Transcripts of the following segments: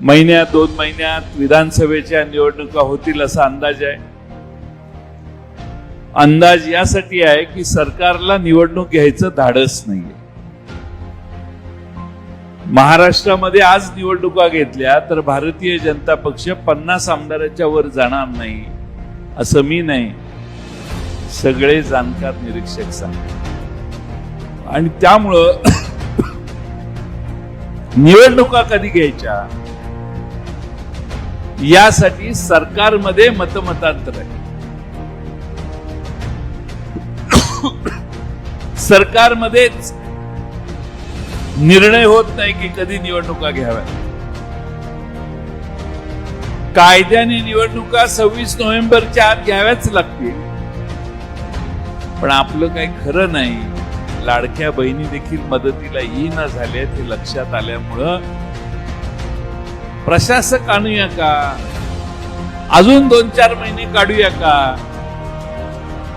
महिन्यात दोन महिन्यात विधानसभेच्या निवडणुका होतील असा अंदाज आहे. अंदाज यासाठी आहे की सरकारला निवडणूक घ्यायचं धाडस नाहीये. महाराष्ट्रामध्ये आज निवडणुका घेतल्या तर भारतीय जनता पक्ष पन्नास आमदाराच्या वर जाणार नाही असं मी नाही. सगळे जाणकार निरीक्षक सांगतात. आणि त्यामुळं निवडणुका कधी घ्यायच्या? यासाठी सरकारमध्ये मतमतांतर आहे. सरकारमध्येच निर्णय होत नाही की कधी निवडणुका घ्याव्या कायद्याने निवडणुका सव्वीस नोव्हेंबरच्या आत घ्याव्याच लागतील. पण आपलं काही खरं नाही. लाडक्या बहिणी देखील मदतीला येईना झाल्या ते लक्षात आल्यामुळं प्रशासक आणूया का? अजून दोन चार महिने काढूया का?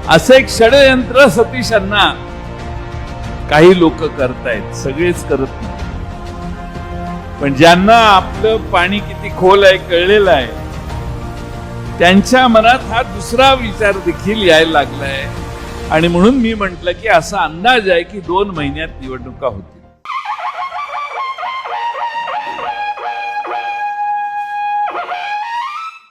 असं एक षडयंत्र सतीशांना काही लोक करतायत सगळेच करत नाही पण ज्यांना आपलं पाणी किती खोल आहे कळलेलं आहे त्यांच्या मनात हा दुसरा विचार देखील यायला लागलाय. आणि म्हणून मी म्हंटल की असा अंदाज आहे की दोन महिन्यात निवडणुका होतील.